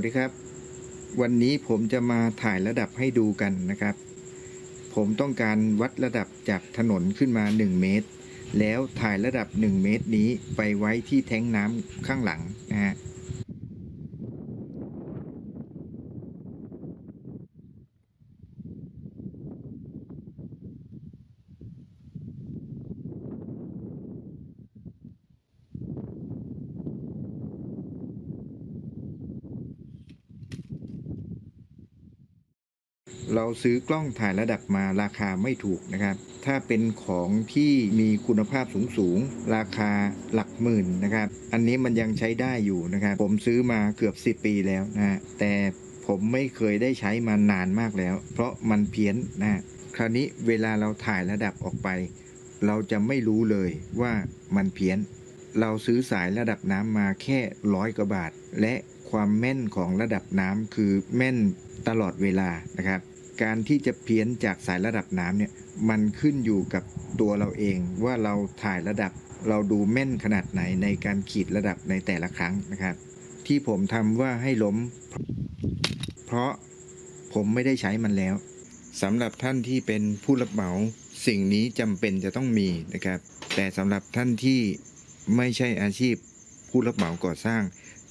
วัสดีครับ วันนี้ผมจะมาถ่ายระดับให้ดูกันนะครับ ผมต้องการวัดระดับจากถนนขึ้นมา 1 เมตร แล้วถ่ายระดับ 1 เมตรนี้ไปไว้ที่แท้งน้ำข้างหลังนะฮะ เราซื้อกล้องถ่ายระดับมาราคาไม่ถูกนะครับ ถ้าเป็นของที่มีคุณภาพสูงๆราคาหลักหมื่นนะครับ อันนี้มันยังใช้ได้อยู่นะครับ ผมซื้อมาเกือบ 10 ปีแล้วนะแต่ผมไม่เคยได้ใช้มานานมากแล้ว เพราะมันเพี้ยนนะคราวนี้เวลาเราถ่ายระดับออกไป เราจะไม่รู้เลยว่ามันเพี้ยน เราซื้อสายระดับน้ำมาแค่ร้อยกว่าบาท และความแม่นของระดับน้ำคือแม่นตลอดเวลานะครับ การที่จะเพี้ยนจากสายระดับน้ำเนี่ยมันขึ้นอยู่กับตัวเราเองว่าเราถ่ายระดับเราดูแม่นขนาดไหนในการขีดระดับในแต่ละครั้งนะครับ ที่ผมทำว่าให้ล้ม เพราะผมไม่ได้ใช้มันแล้วสำหรับท่านที่เป็นผู้รับเหมาสิ่งนี้จำเป็นจะต้องมีนะครับ แต่สำหรับท่านที่ไม่ใช่อาชีพผู้รับเหมาก่อสร้าง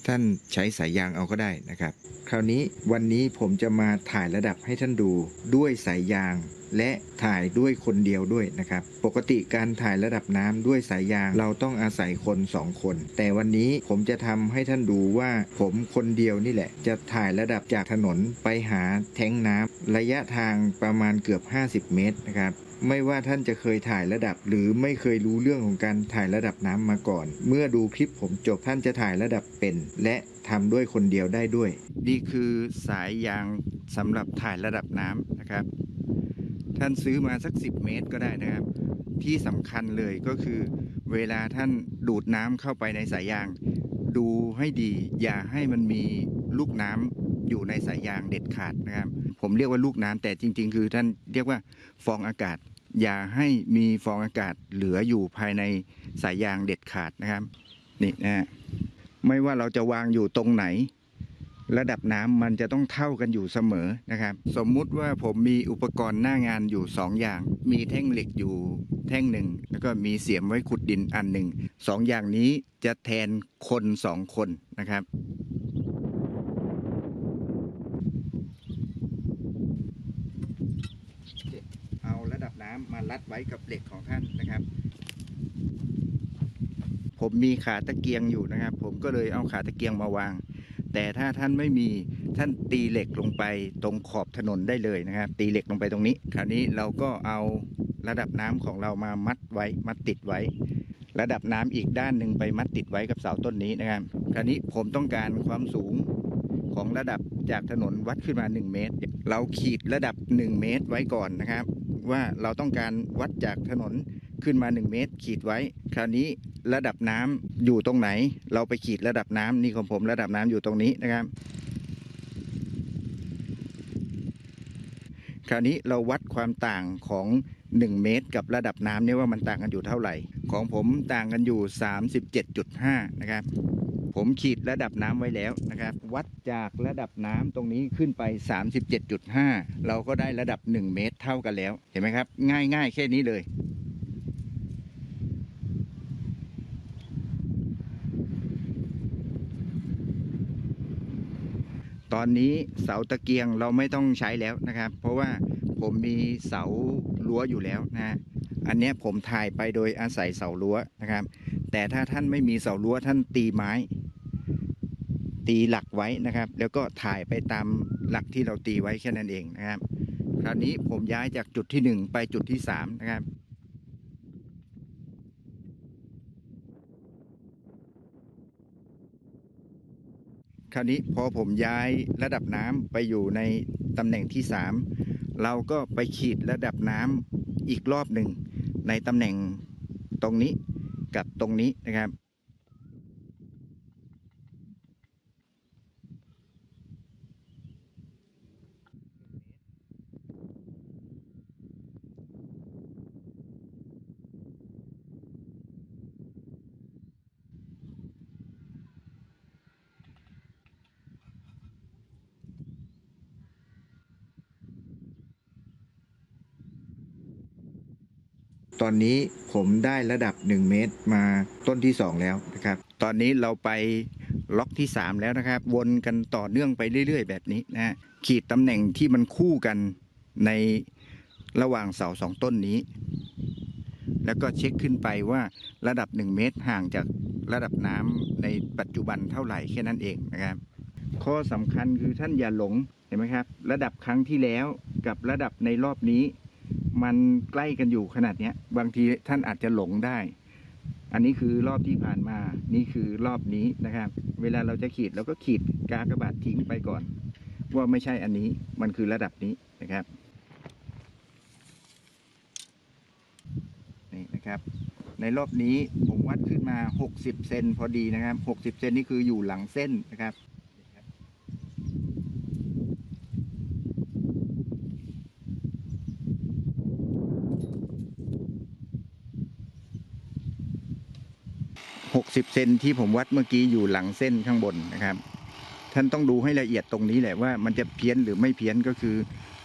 ท่านใช้สายยางเอาก็ได้นะครับ คราวนี้วันนี้ผมจะมาถ่ายระดับให้ท่านดูด้วยสายยาง และถ่ายด้วยคนเดียวด้วยนะครับ ปกติการถ่ายระดับน้ำด้วยสายยางเราต้องอาศัยคนสองคน แต่วันนี้ผมจะทำให้ท่านดูว่าผมคนเดียวนี่แหละ จะถ่ายระดับจากถนนไปหาแท้งน้ำระยะทางประมาณเกือบ 50 เมตรนะครับ ไม่ว่าท่านจะเคยถ่ายระดับ หรือไม่เคยรู้เรื่องของการถ่ายระดับน้ำมาก่อน เมื่อดูคลิปผมจบท่านจะถ่ายระดับเป็น และทำด้วยคนเดียวได้ด้วย นี่คือสายยางสำหรับถ่ายระดับน้ำนะครับ ท่านซื้อมาสัก 10 เมตรก็ได้นะครับ ที่สำคัญเลยก็คือ เวลาท่านดูดน้ำเข้าไปในสายยาง ดูให้ดี อย่าให้มันมีลูกน้ำอยู่ในสายยางเด็ดขาดนะครับ ผมเรียกว่าลูกน้ำแต่จริง ๆ คือท่านเรียกว่าฟองอากาศ อย่าให้มีฟองอากาศเหลืออยู่ภายในสายยางเด็ดขาดนะครับนี่นะฮะไม่ว่าเราจะวางอยู่ตรงไหน ระดับน้ำมันจะต้องเท่ากันอยู่เสมอนะครับ สมมุติว่าผมมีอุปกรณ์หน้างานอยู่2อย่าง มีแท่งเหล็กอยู่แท่งหนึ่งแล้วก็มีเสียมไว้ขุดดินอันหนึ่งสองอย่างนี้จะแทนคนสองคนนะครับ น้ำมารัดไว้กับเหล็กของท่านนะครับ ผมมีขาตะเกียงอยู่นะครับ ผมก็เลยเอาขาตะเกียงมาวาง แต่ถ้าท่านไม่มีท่านตีเหล็กลงไปตรงขอบถนนได้เลยนะครับ ตีเหล็กลงไปตรงนี้ คราวนี้เราก็เอาระดับน้ำของเรามามัดไว้มัดติดไว้ ระดับน้ำอีกด้านหนึ่งไปมัดติดไว้กับเสาต้นนี้นะครับ คราวนี้ผมต้องการความสูงของระดับจากถนนวัดขึ้นมา 1 เมตร เราขีดระดับ 1 เมตรไว้ก่อนนะครับ ว่าเราต้องการวัดจากถนนขึ้นมา 1 เมตร ขีดไว้ คราวนี้ระดับน้ำอยู่ตรงไหน เราไปขีดระดับน้ำนี่ของผมระดับน้ำอยู่ตรงนี้นะครับ คราวนี้เราวัดความต่างของ 1 เมตร กับระดับน้ำเนี่ยว่ามันต่างกันอยู่เท่าไหร่ ของผมต่างกันอยู่ 37.5 นะครับ ผมขีดระดับน้ำไว้แล้วนะครับ วัดจากระดับน้ำตรงนี้ขึ้นไป 37.5 เราก็ได้ระดับ 1 เมตรเท่ากันแล้ว เห็นไหมครับ ง่ายๆ แค่นี้เลยตอนนี้เสาตะเกียงเราไม่ต้องใช้แล้วนะครับ เพราะว่าผมมีเสารั้วอยู่แล้วนะอันนี้ผมถ่ายไปโดยอาศัยเสารั้วนะครับ แต่ถ้าท่านไม่มีเสารั้วท่านตีไม้ ตีหลักไว้นะครับ แล้วก็ถ่ายไปตามหลักที่เราตีไว้แค่นั้นเองนะครับ คราวนี้ผมย้ายจากจุดที่หนึ่งไปจุดที่สามนะครับคราวนี้พอผมย้ายระดับน้ำไปอยู่ในตำแหน่งที่ 3 เราก็ไปขีดระดับน้ำอีกรอบหนึ่งในตำแหน่งตรงนี้กับตรงนี้นะครับ ตอนนี้ผมได้ระดับ 1 เมตรมาต้นที่ 2 แล้วนะครับ ตอนนี้เราไปล็อกที่ 3 แล้วนะครับ วนกันต่อเนื่องไปเรื่อย ๆ แบบนี้นะฮะขีดตำแหน่งที่มันคู่กันในระหว่างเสาสองต้นนี้ แล้วก็เช็คขึ้นไปว่าระดับ 1 เมตรห่างจากระดับน้ำในปัจจุบันเท่าไหร่แค่นั้นเองนะครับ ข้อสำคัญคือท่านอย่าหลงเห็นไหมครับ ระดับครั้งที่แล้วกับระดับในรอบนี้ มันใกล้กันอยู่ขนาดเนี้ย บางทีท่านอาจจะหลงได้ อันนี้คือรอบที่ผ่านมา นี่คือรอบนี้นะครับ เวลาเราจะขีดเราก็ขีดกากระบาททิ้งไปก่อน ว่าไม่ใช่อันนี้มันคือระดับนี้นะครับนี่นะครับ ในรอบนี้ผมวัดขึ้นมา 60 เซนพอดีนะครับ 60 เซนนี่คืออยู่หลังเส้นนะครับ 60 เซนที่ผมวัดเมื่อกี้อยู่หลังเส้นข้างบนนะครับ ท่านต้องดูให้ละเอียดตรงนี้แหละว่ามันจะเพี้ยนหรือไม่เพี้ยนก็คือ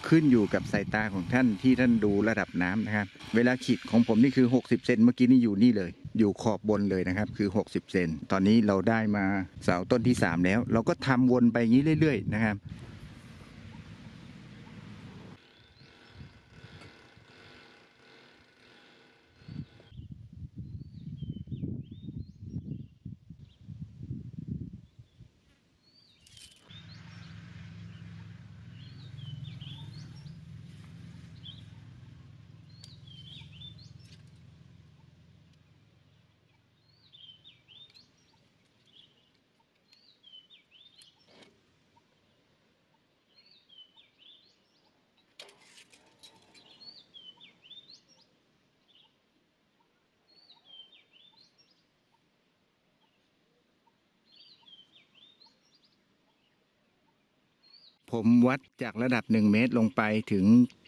ขึ้นอยู่กับสายตาของท่านที่ท่านดูระดับน้ำนะครับ เวลาขีดของผมนี่คือ 60 เซนเมื่อกี้นี่อยู่นี่เลย อยู่ขอบบนเลยนะครับ คือ 60 เซนตอนนี้เราได้มาเสาต้นที่ 3 แล้ว เราก็ทำวนไปอย่างนี้เรื่อย ๆ นะครับ ผมวัดจากระดับ 1 เมตรลงไปถึง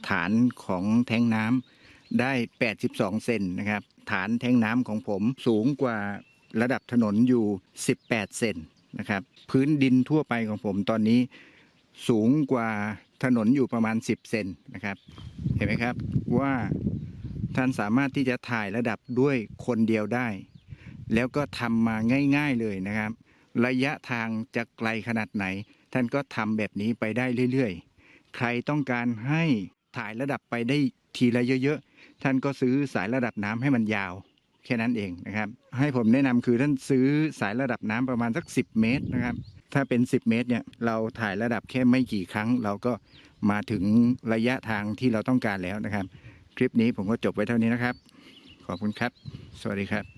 ฐานของแท้งน้ำได้ 82 เซนนะครับ ฐานแท้งน้ำของผมสูงกว่าระดับถนนอยู่ 18 เซนนะครับ พื้นดินทั่วไปของผมตอนนี้สูงกว่าถนนอยู่ประมาณ 10 เซนนะครับ เห็นไหมครับว่าท่านสามารถที่จะถ่ายระดับด้วยคนเดียวได้ แล้วก็ทำมาง่าย ๆเลยนะครับ ระยะทางจะไกลขนาดไหน ท่านก็ทำแบบนี้ไปได้เรื่อยๆ ใครต้องการให้ถ่ายระดับไปได้ทีละเยอะๆ ท่านก็ซื้อสายระดับน้ำให้มันยาว แค่นั้นเองนะครับ ให้ผมแนะนำคือท่านซื้อสายระดับน้ำประมาณสัก 10 เมตรนะครับ ถ้าเป็น 10 เมตรเนี่ยเราถ่ายระดับแค่ไม่กี่ครั้ง เราก็มาถึงระยะทางที่เราต้องการแล้วนะครับ คลิปนี้ผมก็จบไว้เท่านี้นะครับ ขอบคุณครับ สวัสดีครับ